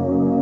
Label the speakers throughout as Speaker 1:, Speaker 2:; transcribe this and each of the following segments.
Speaker 1: thank you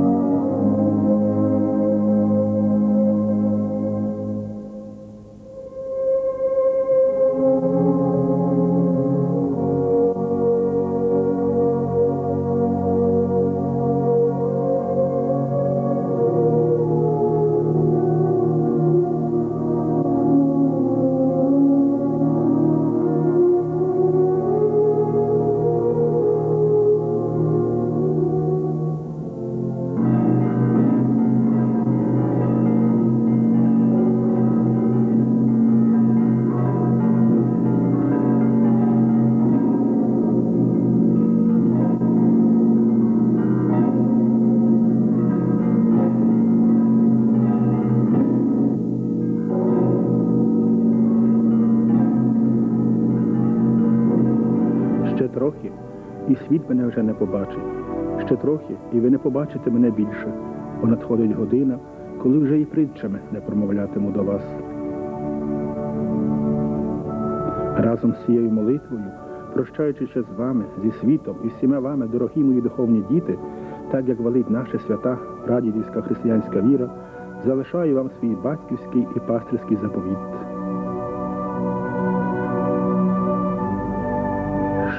Speaker 1: побачить. Ще трохи, і ви не побачите мене більше, бо надходить година, коли вже і притчами не промовлятиму до вас. Разом з цією молитвою, прощаючися з вами, зі світом і всіма вами, дорогі мої духовні діти, так як велить наша свята прадідівська християнська віра, залишаю вам свій батьківський і пастирський заповіт.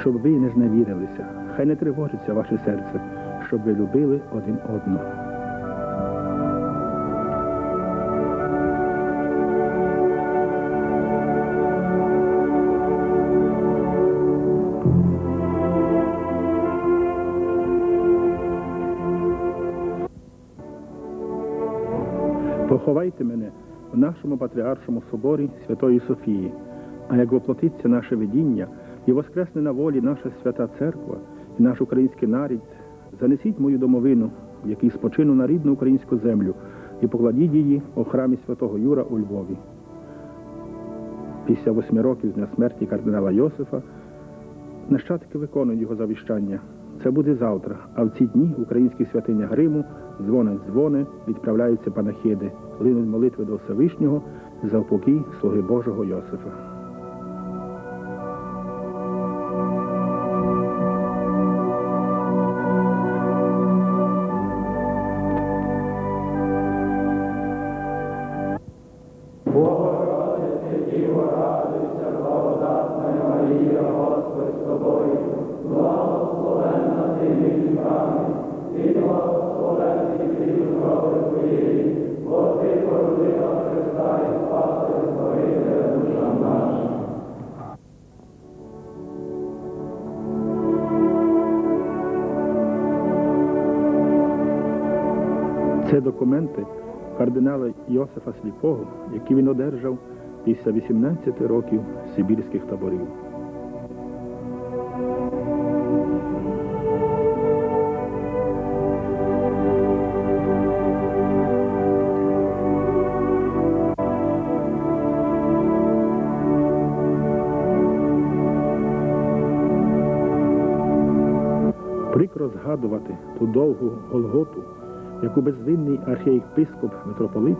Speaker 1: щоб ви не зневірилися, хай не тривожиться ваше серце, щоб ви любили один одного. Поховайте мене в нашому патріаршому соборі Святої Софії, а як воплотиться наше видіння і воскресне на волі наша свята церква наш український нарід, занесіть мою домовину, в якій спочину на рідну українську землю, і покладіть її у храмі святого Юра у Львові. Після восьми років з дня смерті кардинала Йосифа нащадки виконують його завіщання. Це буде завтра, а в ці дні в українських святинях Риму дзвонять дзвони, відправляються панахиди, линуть молитви до Всевишнього за упокій слуги Божого Йосифа. Це документи кардинала Йосифа Сліпого, які він одержав після 18 років сибірських таборів. Прикро згадувати ту довгу Голготу, яку безвинний архієпископ митрополит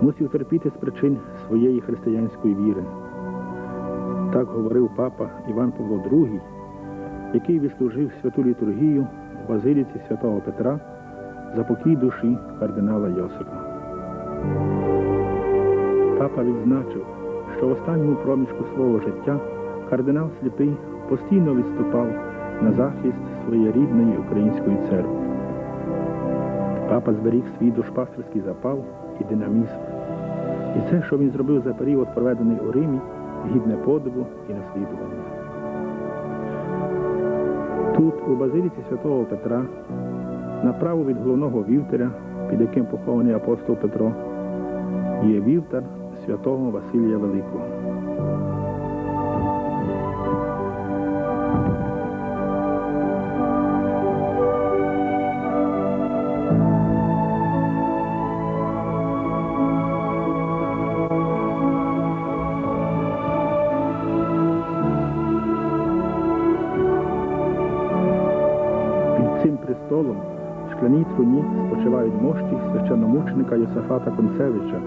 Speaker 1: мусив терпіти з причин своєї християнської віри. Так говорив папа Іван Павло II, який відслужив святу літургію в базиліці святого Петра за покій душі кардинала Йосипа. Папа відзначив, що в останньому проміжку свого життя кардинал сліпий постійно відступав на захист своєї рідної української церкви. Папа зберіг свій душпастерський запал і динамізм. І це, що він зробив за період, проведений у Римі, гідне подиву і наслідування. Тут, у базиліці святого Петра, направо від головного вівтаря, під яким похований апостол Петро, є вівтар святого Василія Великого. В труні спочивають мощі священномученика Йосафата Концевича,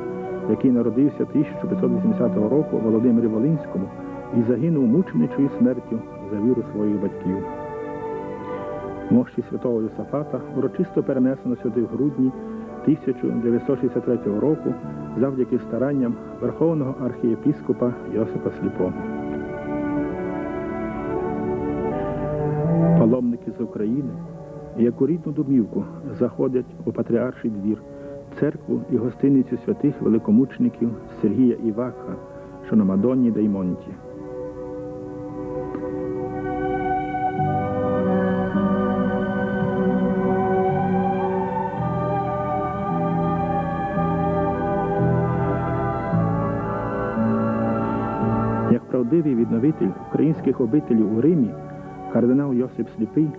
Speaker 1: який народився 1580 року у Володимирі Волинському і загинув мученичою смертю за віру своїх батьків. Мощі святого Йосафата урочисто перенесено сюди в грудні 1963 року завдяки старанням Верховного архієпіскопа Йосипа Сліпого. Паломники з України, як у рідну домівку, заходять у патріарший двір, церкву і гостиницю святих великомучеників Сергія Івака, що на Мадонні да. Як правдивий відновитель українських обителів у Римі, кардинал Йосип Сліпий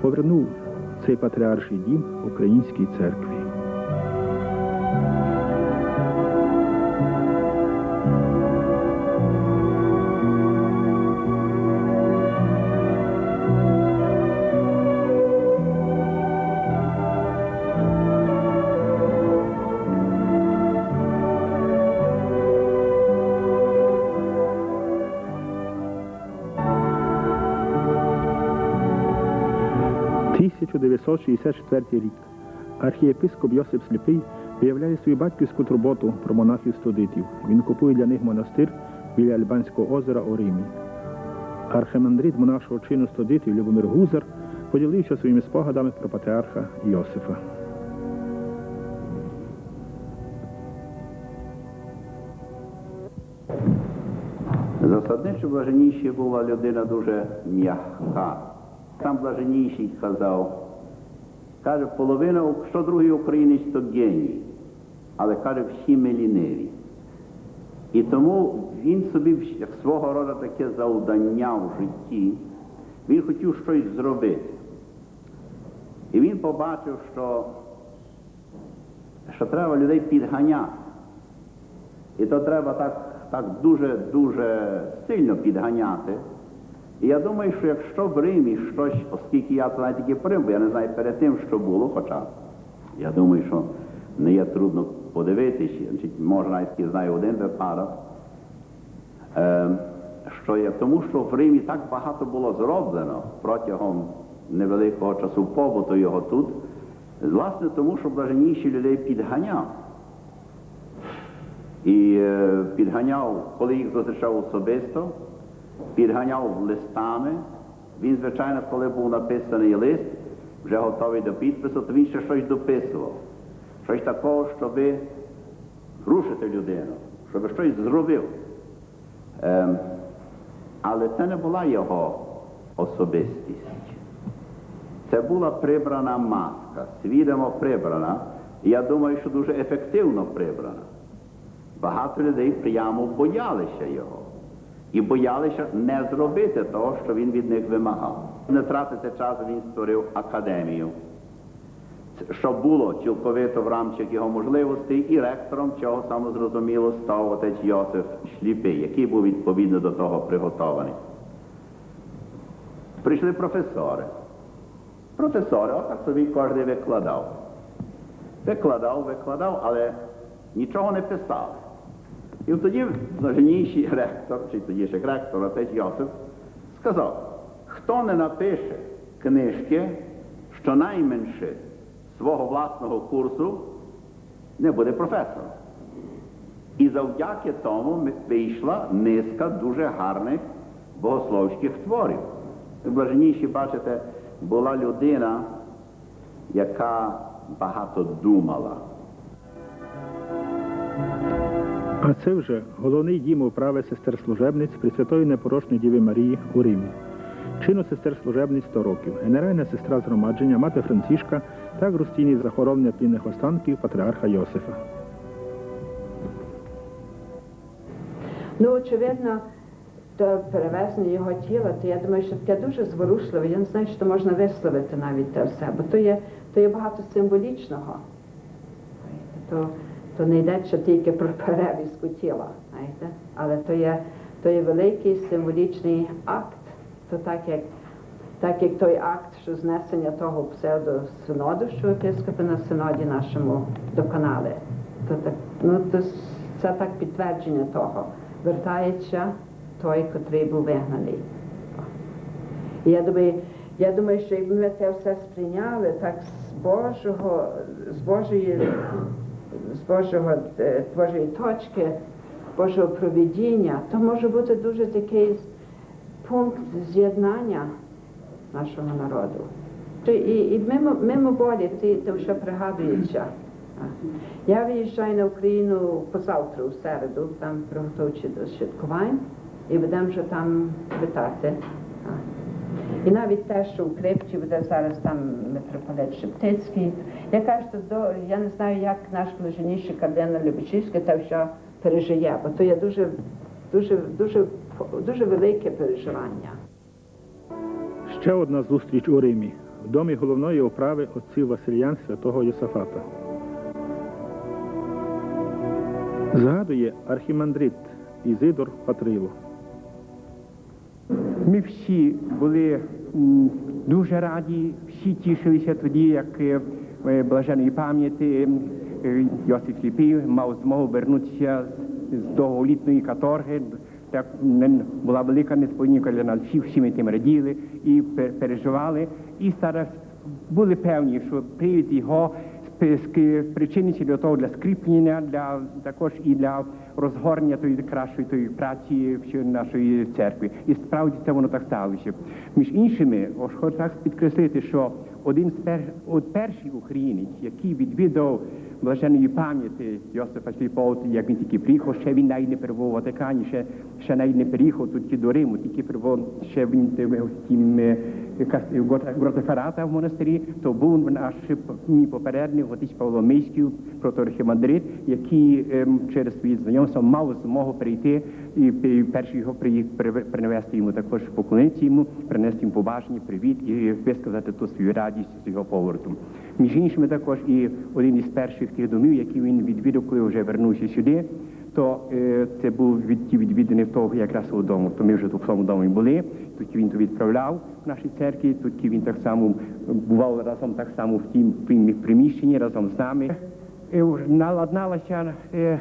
Speaker 1: повернув цей патріарший дім українській церкві. – 1964 рік. Архієпископ Йосип Сліпий виявляє свою батьківську турботу про монахів студитів. Він купує для них монастир біля Альбанського озера у Римі. Архимандрит монашого чину студитів Любомир Гузар поділився своїми спогадами про патріарха Йосифа.
Speaker 2: Засадничо блаженніший була людина дуже м'яка. Сам блаженніший казав, каже, половина, що другий українець то геній, але каже, всі ми ліниві. І тому він собі як свого роду таке завдання в житті, він хотів щось зробити. І він побачив, що, що треба людей підганяти. І то треба так, так дуже-дуже сильно підганяти. І я думаю, що якщо в Римі щось, оскільки я знаю тільки про бо я не знаю перед тим, що було, хоча я думаю, що не є трудно подивитися, може навіть знаю один випадок, е, що є тому, що в Римі так багато було зроблено протягом невеликого часу побуту його тут, власне тому, що блаженніші людей підганяв. І е, підганяв, коли їх зустрічав особисто, підганяв листами. Він, звичайно, коли був написаний лист, вже готовий до підпису, то він ще щось дописував. Щось такого, щоб рушити людину, щоб щось зробив. Ем, але це не була його особистість. Це була прибрана маска, свідомо прибрана, я думаю, що дуже ефективно прибрана. Багато людей прямо боялися його і боялися не зробити того, що він від них вимагав. Не тратити час, він створив академію, що було цілковито в рамках його можливостей, і ректором цього саме зрозуміло став отець Йосиф Шліпий, який був відповідно до того приготований. Прийшли професори. Професори, отак собі кожен викладав. Викладав, викладав, але нічого не писали. І тоді блаженніший ректор, чи тоді ще ректор, отець Йосип, сказав, хто не напише книжки, щонайменше свого власного курсу, не буде професором. І завдяки тому вийшла низка дуже гарних богословських творів. Блаженніші, бачите, була людина, яка багато думала.
Speaker 1: А це вже головний дім управи сестер служебниць Пресвятої Непорочної Діви Марії у Римі. Чину сестер служебниць 100 років. Генеральна сестра згромадження, мати Францішка та Грустійний захоронення плінних останків патріарха Йосифа.
Speaker 3: Ну, очевидно, то перевезення його тіла, то я думаю, що таке дуже зворушливе. Я не знаю, що можна висловити навіть те все, бо то є, то є багато символічного. То, то не йдеться тільки про перевізку тіла, знаєте? але то є, то є великий символічний акт. То так як, так як той акт, що знесення того псевдосиноду, що єпископи на синоді нашому доконали. То так, ну, то це так підтвердження того. Вертається той, котрий був вигнаний. Я думаю, Я думаю, що якби ми це все сприйняли так з Божого, з Божої, з Божого е, Божої точки, Божого провідіння, то може бути дуже такий пункт з'єднання нашого народу. І, і мимо, мимо болі ти, ти що пригадується. Я виїжджаю на Україну позавтра, у середу, там приготовчі до святкувань, і будемо вже там вітати. І навіть те, що у Крипчі буде зараз там митрополит Шептицький. Я кажу, до, я не знаю, як наш блаженніший кардинал Любичівський те все пережиє, бо то є дуже, дуже, дуже, дуже велике переживання.
Speaker 1: Ще одна зустріч у Римі в домі головної управи отців Васильян святого Єсафата. Згадує архімандрит Ізидор Патрило.
Speaker 4: Ми всі були дуже раді, всі тішилися тоді, як е, е, блаженої пам'яті е, Йосиф Сліпий мав змогу вернутися з, довголітної каторги. Так була велика несподіванка для нас. Всі, всі ми тим раділи і пер- переживали. І зараз були певні, що привід його списки причиниться для того для скріплення, для також і для розгорнення тої кращої тої праці в нашої церкви. І справді це воно так сталося. Між іншими, хочу так підкреслити, що один з пер... от перший українець, який відвідав блаженої пам'яті Йосифа Сліпого, як він тільки приїхав, ще він навіть не перебував у Ватикані, ще, ще навіть не переїхав тут до Риму, тільки перебував, ще він в тім е, Гротеферата в монастирі, то був наш мій попередник, отець Павло Мийський, протоархімандрит, який ем, через свої знайомства мав змогу прийти і пе- перший його при- при- принести йому також поклонитися йому, принести йому побажання, привіт і висказати ту свою радість з його поворотом. Між іншими також і один із перших тих домів, які він відвідав, коли вже вернувся сюди, то е, це був від ті в того якраз у дому. То ми вже в тому домі були. Тут він то відправляв в нашій церкві. Тут він так само бував разом так само в тім приміщенні разом з нами. Е, Наладналася е,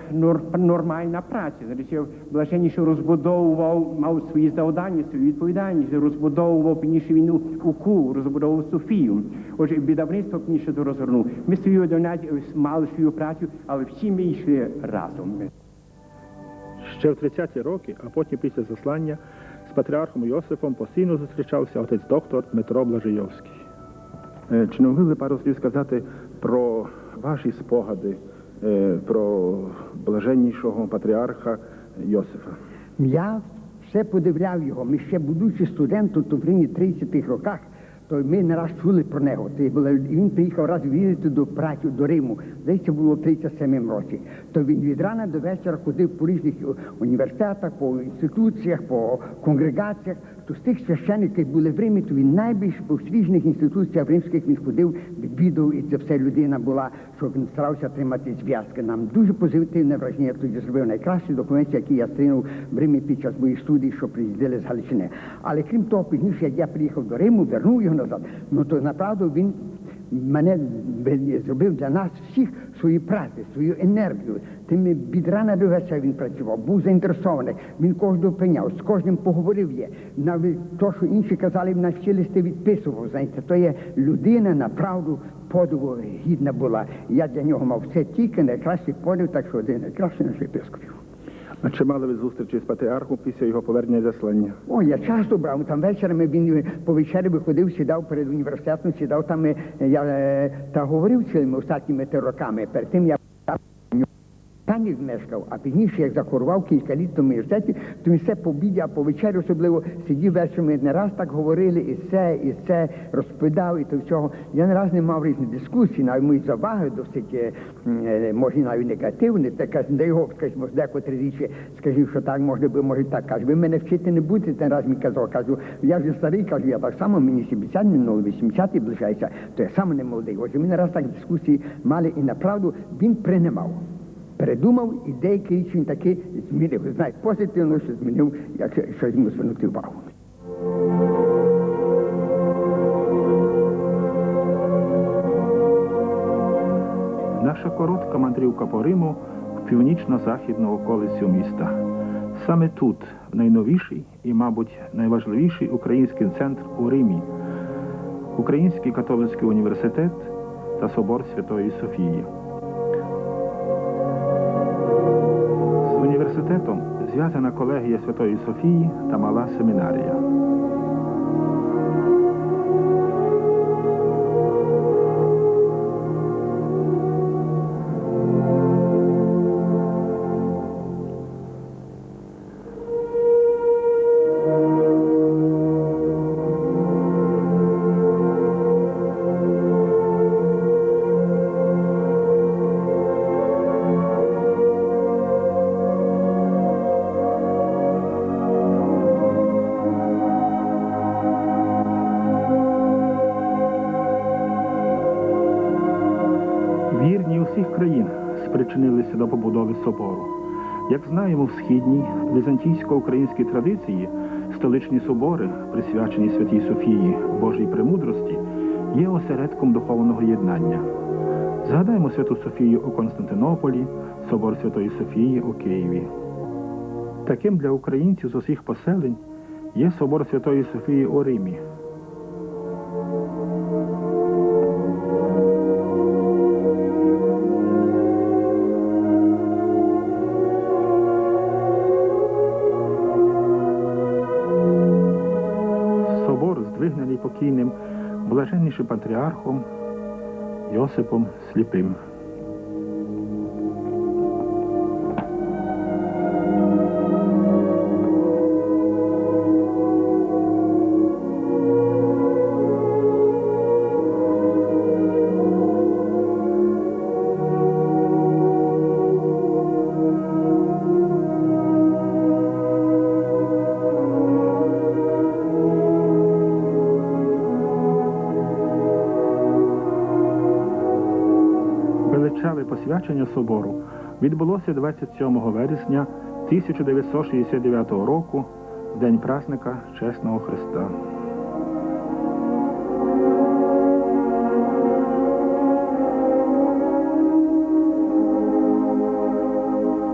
Speaker 4: нормальна праця. Значить, блаженніше розбудовував, мав свої завдання, свою відповідальність, розбудовував пізніше він у- УКУ, розбудовував Софію. Отже, бідавництво пізніше розгорнув. Ми свою донять мали свою працю, але всі ми йшли разом.
Speaker 1: Ще в 30-ті роки, а потім після заслання з патріархом Йосифом постійно зустрічався отець доктор Дмитро Блажийовський. Е, Чи не могли пару слів сказати про ваші спогади, е, про блаженнішого патріарха Йосифа?
Speaker 5: Я все подивляв його. Ми ще будучи студентом, то в рівні 30-х роках, то ми не раз чули про нього. Це він приїхав раз візити до праці до Риму. Здається, було в 37 році. То він від рана до вечора ходив по різних університетах, по інституціях, по конгрегаціях. З тих священиків, були в Римі, то він найбільш по всіх інституціях римських він ходив, відвідав, і це все людина була, що він старався тримати зв'язки. Нам дуже позитивне враження тоді зробив найкращий документ, який я стрінув в Римі під час моїх студій, що приїздили з Галичини. Але крім того, пізніше, як я приїхав до Риму, вернув його назад. Ну то направду він мене зробив для нас всіх свої праці, свою енергію. Тим від рана до вечора він працював, був заінтересований. Він кожного прийняв, з кожним поговорив є. Навіть то, що інші казали, на всі листи відписував. Знаєте, то є людина направду подиву гідна була. Я для нього мав все тільки найкращий подив, так що один найкращий наш єпископів.
Speaker 1: А чи мали ви зустрічі з патріархом після його повернення заслання?
Speaker 5: О, я часто брав. Там вечорами він по вечері виходив, сідав перед університетом, сідав там, е, я е, та говорив цілими останніми роками. Перед тим я Танік мешкав, а пізніше, як захворував кілька літ в університеті, то він все по а по вечері особливо сидів вечорами, не раз так говорили, і це, і це розповідав, і то всього. Я не раз не мав різні дискусії, навіть мої заваги досить, е, е, може, навіть негативні, так де його, скажімо, декотрі річі, скажімо, що так можна би, може так каже. Ви мене вчити не будете, один раз мені казав, кажу, я вже старий, кажу, я так само, мені 70, минуло 80 ближається, то я сам не молодий. Отже, ми не раз так дискусії мали, і направду він приймав передумав і деякі речі таки змінив. Ви знаєте, позитивно, що змінив, як щось йому звернути увагу.
Speaker 1: Наша коротка мандрівка по Риму в північно-західну околицю міста. Саме тут, найновіший і, мабуть, найважливіший український центр у Римі, Український католицький університет та собор Святої Софії. Університетом зв'язана колегія Святої Софії та мала семінарія. Спричинилися до побудови собору. Як знаємо, в східній візантійсько-українській традиції столичні собори, присвячені Святій Софії Божій премудрості, є осередком духовного єднання. Згадаємо Святу Софію у Константинополі, собор Святої Софії у Києві. Таким для українців з усіх поселень є собор Святої Софії у Римі, блаженнішим патріархом Йосипом Сліпим. Величаве посвячення собору відбулося 27 вересня 1969 року, в день празника Чесного Христа.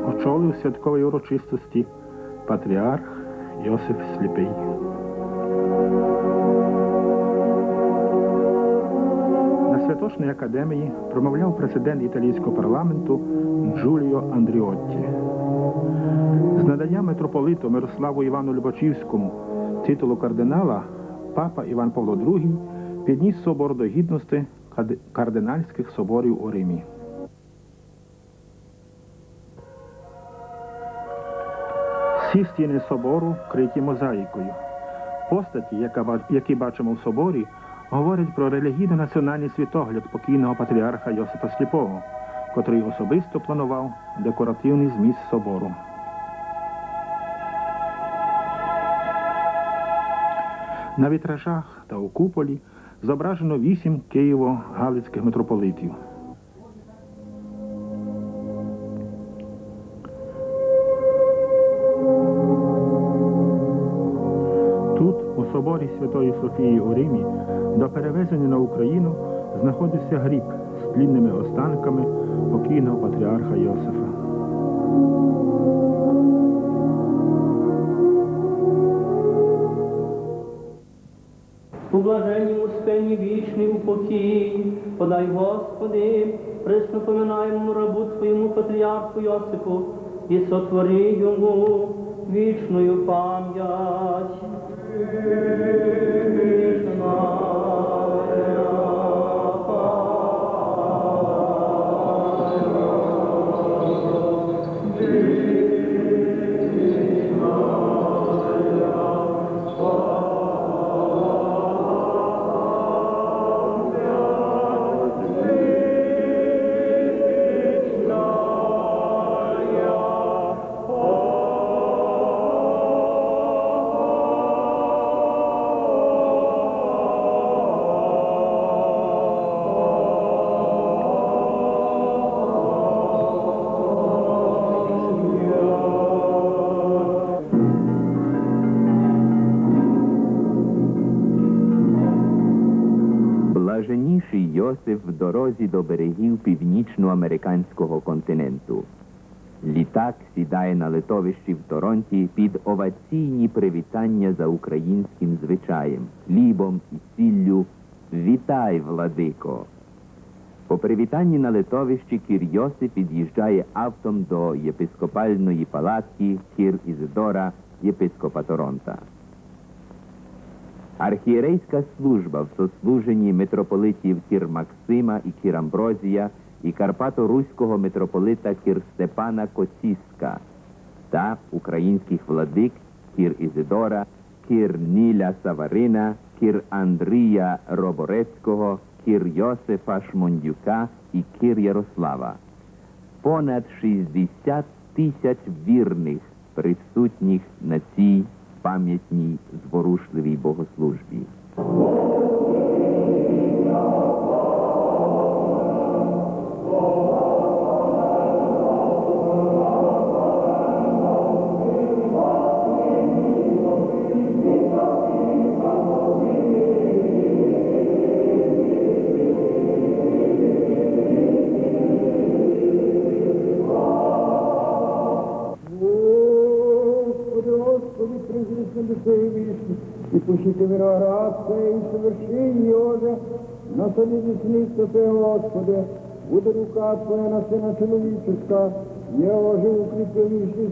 Speaker 1: Очолив святковій урочистості патріарх Йосиф Сліпий. На академії промовляв президент італійського парламенту Джуліо Андріотті. З надання митрополиту Мирославу Івану Любачівському титулу кардинала папа Іван Павло II підніс собор до гідності кардинальських соборів у Римі. Всі стіни собору вкриті мозаїкою. Постаті, які бачимо в соборі, говорять про релігійно-національний світогляд покійного патріарха Йосипа Сліпого, котрий особисто планував декоративний зміст собору. На вітражах та у куполі зображено вісім Києво-Галицьких митрополитів. Соборі Святої Софії у Римі, до перевезення на Україну знаходився гріб з тлінними останками покійного патріарха Йосифа.
Speaker 6: У блаженнім успенні вічний упокій, подай, Господи, присно поминаємо рабу Твоєму патріарху Йосипу і сотвори йому вічною пам'ять.
Speaker 7: Блаженніший дорозі до берегів північноамериканського континенту. Літак сідає на литовищі в Торонті під оваційні привітання за українським звичаєм, хлібом і сіллю, Вітай, владико! По привітанні на литовищі Кір Йосип під'їжджає автом до єпископальної палатки Кір Ізидора, єпископа Торонта. Архієрейська служба в сослуженні митрополитів Кір Максима і Кір Амброзія і Карпато-Руського митрополита Кір Степана Коціска та українських владик Кір Ізидора, Кір Ніля Саварина, Кір Андрія Роборецького, Кір Йосифа Шмондюка і Кір Ярослава. Понад 60 тисяч вірних присутніх на цій пам'ятній зворушливій богослужбі.
Speaker 8: Презрись на душою вічну, і пущити виноград цей, і соверши його, насади десницю Ти, Господи, буде рука Твоя на сина чоловіческа, його же укріпи вічний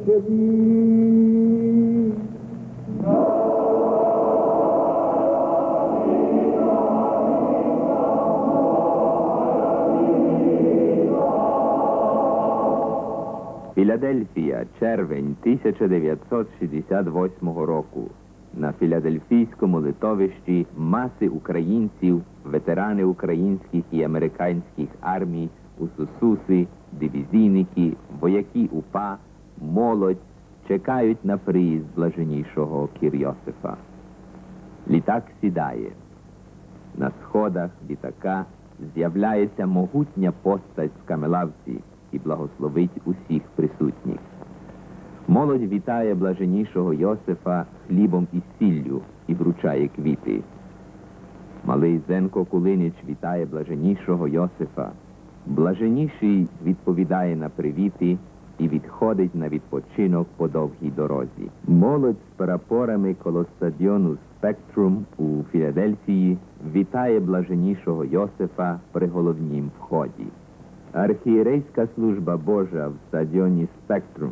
Speaker 7: Філадельфія, червень 1968 року. На філадельфійському литовищі маси українців, ветерани українських і американських армій, усусуси, дивізійники, вояки УПА, молодь чекають на приїзд блаженнішого Кір Йосифа. Літак сідає. На сходах літака з'являється могутня постать з камелавці і благословить усіх присутніх. Молодь вітає блаженнішого Йосифа хлібом і сіллю і вручає квіти. Малий Зенко Кулинич вітає блаженішого Йосифа. Блаженіший відповідає на привіти і відходить на відпочинок по довгій дорозі. Молодь з прапорами коло стадіону Спектрум у Філадельфії вітає блаженішого Йосифа при головнім вході. Архієрейська служба Божа в стадіоні Спектрум